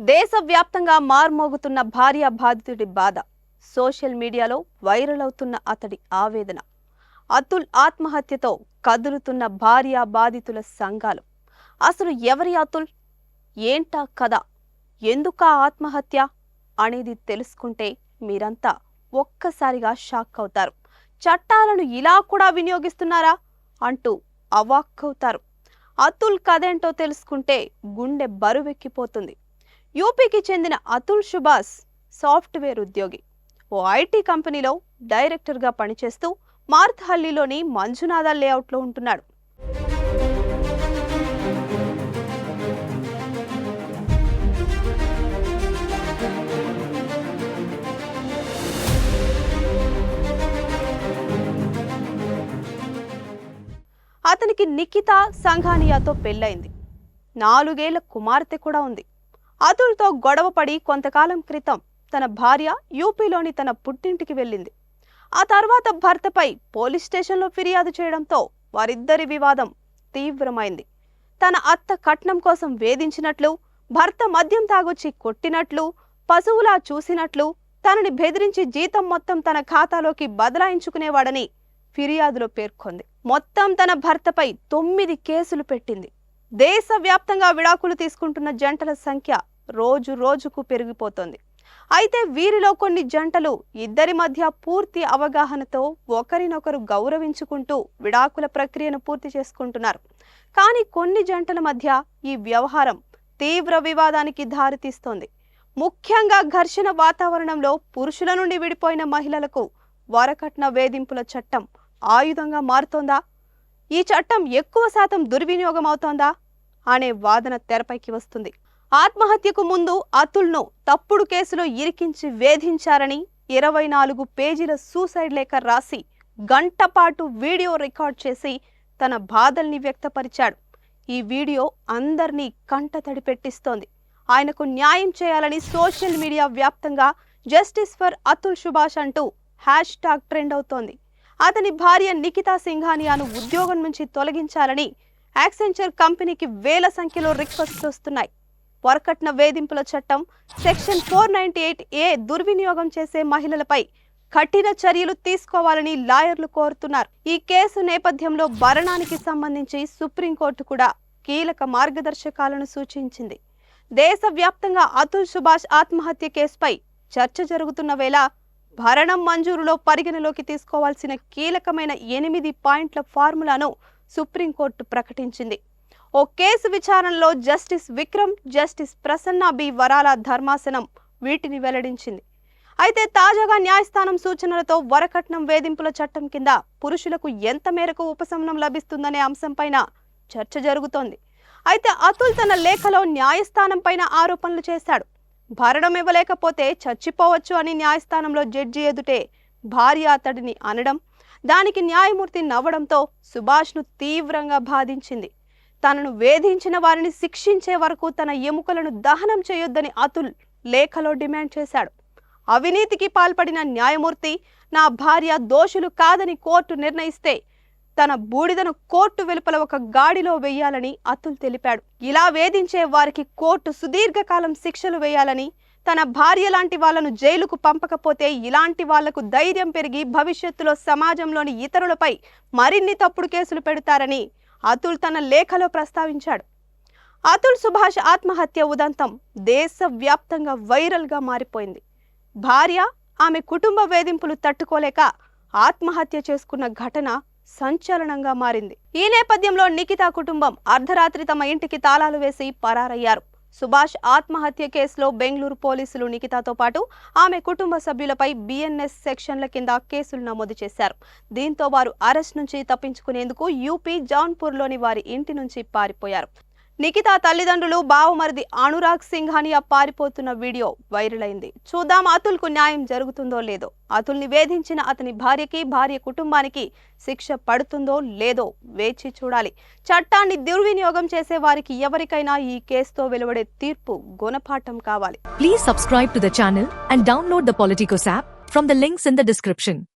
దేశవ్యాప్తంగా మార్మోగుతున్న భార్య బాధితుడి బాధ. సోషల్ మీడియాలో వైరల్ అవుతున్న అతడి ఆవేదన. అతుల్ ఆత్మహత్యతో కదులుతున్న భార్య బాధితుల సంఘాలు. అసలు ఎవరి అతుల్? ఏంటా కథ? ఎందుకా ఆత్మహత్య? అనేది తెలుసుకుంటే మీరంతా ఒక్కసారిగా షాక్ అవుతారు. చట్టాలను ఇలా కూడా వినియోగిస్తున్నారా? అంటూ అవాక్కవుతారు. అతుల్ కథేంటో తెలుసుకుంటే గుండె బరువెక్కిపోతుంది. యూపీకి చెందిన అతుల్ సుభాష్ సాఫ్ట్వేర్ ఉద్యోగి. ఓ ఐటీ కంపెనీలో డైరెక్టర్గా పనిచేస్తూ మార్త్హల్లిలోని మంజునాథ లేఅవుట్లో ఉంటున్నాడు. అతనికి నిఖిత సంఘానియాతో పెళ్ళైంది నాలుగేళ్ళ కుమార్తె కూడా ఉంది. అతుల్తో గొడవపడి కొంతకాలం క్రితం తన భార్య యూపీలోని తన పుట్టింటికి వెళ్ళింది. ఆ తర్వాత భర్తపై పోలీస్ స్టేషన్లో ఫిర్యాదు చేయడంతో వారిద్దరి వివాదం తీవ్రమైంది. తన అత్త కట్నం కోసం వేధించినట్లు భర్త మద్యం తాగొచ్చి కొట్టినట్లు పశువులా చూసినట్లు తనని బెదిరించి జీతం మొత్తం తన ఖాతాలోకి బదలాయించుకునేవాడని ఫిర్యాదులో పేర్కొంది. మొత్తం తన భర్తపై తొమ్మిది కేసులు పెట్టింది. దేశవ్యాప్తంగా విడాకులు తీసుకుంటున్న జంటల సంఖ్య రోజు రోజుకు పెరిగిపోతోంది. అయితే వీరిలో కొన్ని జంటలు ఇద్దరి మధ్య పూర్తి అవగాహనతో ఒకరినొకరు గౌరవించుకుంటూ విడాకుల ప్రక్రియను పూర్తి చేసుకుంటున్నారు. కానీ కొన్ని జంటల మధ్య ఈ వ్యవహారం తీవ్ర వివాదానికి దారితీస్తోంది. ముఖ్యంగా ఘర్షణ వాతావరణంలో పురుషుల నుండి విడిపోయిన మహిళలకు వరకట్న వేధింపుల చట్టం ఆయుధంగా మారుతోందా? ఈ చట్టం ఎక్కువ శాతం దుర్వినియోగం అవుతోందా అనే వాదన తెరపైకి వస్తుంది. ఆత్మహత్యకు ముందు అతుల్ను తప్పుడు కేసులో ఇరికించి వేధించారని ఇరవై నాలుగు పేజీల సూసైడ్ లేఖ రాసి గంటపాటు వీడియో రికార్డ్ చేసి తన బాధల్ని వ్యక్తపరిచాడు. ఈ వీడియో అందరినీ కంట తడి పెట్టిస్తోంది. ఆయనకు న్యాయం చేయాలని సోషల్ మీడియా వ్యాప్తంగా జస్టిస్ ఫర్ అతుల్ సుభాష్ అంటూ హ్యాష్ ట్యాగ్ ట్రెండ్ అవుతోంది. అతని భార్య నిఖితా సింఘానియాను ఉద్యోగం నుంచి తొలగించాలని యాక్సెంచర్ కంపెనీకి వేల సంఖ్యలో రిక్వెస్ట్లు వస్తున్నాయి. వరకట్న వేధింపుల చట్టం section four ninety eight A దుర్వినియోగం చేసే మహిళలపై కఠిన చర్యలు తీసుకోవాలని లాయర్లు కోరుతున్నారు. ఈ కేసు నేపథ్యంలో భరణానికి సంబంధించి సుప్రీంకోర్టు కూడా కీలక మార్గదర్శకాలను సూచించింది. దేశవ్యాప్తంగా అతుల్ సుభాష్ ఆత్మహత్య కేసుపై చర్చ జరుగుతున్న వేళ భరణం మంజూరులో పరిగణలోకి తీసుకోవాల్సిన కీలకమైన ఎనిమిది పాయింట్ల ఫార్ములాను సుప్రీంకోర్టు ప్రకటించింది. ఓ కేసు విచారణలో justice Vikram justice Prasanna B. Varale ధర్మాసనం వీటిని వెల్లడించింది. అయితే తాజాగా న్యాయస్థానం సూచనలతో వరకట్నం వేధింపుల చట్టం కింద పురుషులకు ఎంత మేరకు ఉపశమనం లభిస్తుందనే అంశంపైన చర్చ జరుగుతోంది. అయితే అతుల్ తన లేఖలో న్యాయస్థానం పైన ఆరోపణలు చేశాడు. భరణం ఇవ్వలేకపోతే చచ్చిపోవచ్చు అని న్యాయస్థానంలో జడ్జి ఎదుటే భార్య అతడిని అనడం దానికి న్యాయమూర్తి నవ్వడంతో సుభాష్ను తీవ్రంగా బాధించింది. తనను వేధించిన వారిని శిక్షించే వరకు తన ఎముకలను దహనం చేయొద్దని అతుల్ లేఖలో డిమాండ్ చేశాడు. అవినీతికి పాల్పడిన న్యాయమూర్తి నా భార్య దోషులు కాదని కోర్టు నిర్ణయిస్తే తన బూడిదను కోర్టు వెలుపల ఒక గాడిలో వేయాలని అతుల్ తెలిపాడు. ఇలా వేధించే వారికి కోర్టు సుదీర్ఘకాలం శిక్షలు వేయాలని తన భార్య లాంటి వాళ్ళను జైలుకు పంపకపోతే ఇలాంటి వాళ్ళకు ధైర్యం పెరిగి భవిష్యత్తులో సమాజంలోని ఇతరులపై మరిన్ని తప్పుడు కేసులు పెడతారని అతుల్ తన లేఖలో ప్రస్తావించాడు. అతుల్ సుభాష్ ఆత్మహత్య ఉదంతం దేశవ్యాప్తంగా వైరల్గా మారిపోయింది. భార్య ఆమె కుటుంబ వేధింపులు తట్టుకోలేక ఆత్మహత్య చేసుకున్న ఘటన సంచలనంగా మారింది. ఈ నేపథ్యంలో నిఖితా కుటుంబం అర్ధరాత్రి తమ ఇంటికి తాళాలు వేసి పరారయ్యారు. సుభాష్ ఆత్మహత్య కేసులో బెంగళూరు పోలీసులు నిఖితాతో పాటు ఆమె కుటుంబ సభ్యులపై బిఎన్ఎస్ సెక్షన్ల కింద కేసులు నమోదు చేశారు. దీంతో వారు అరెస్ట్ నుంచి తప్పించుకునేందుకు యూపీ జౌన్పూర్లోని వారి ఇంటి నుంచి పారిపోయారు. నిఖితా తల్లిదండ్రులు బావమరిది అనురాగ్ సింఘానియా పారిపోతున్న వీడియో వైరల్ అయింది. చూద్దాం అతుల్కు న్యాయం జరుగుతుందో లేదో. అతుల్ని వేధించిన అతని భార్యకి భార్య కుటుంబానికి శిక్ష పడుతుందో లేదో వేచి చూడాలి. చట్టాన్ని దుర్వినియోగం చేసే వారికి ఎవరికైనా ఈ కేసుతో వెలువడే తీర్పు గుణపాఠం కావాలి. Please subscribe to the channel and download the Politicos app from the links in the description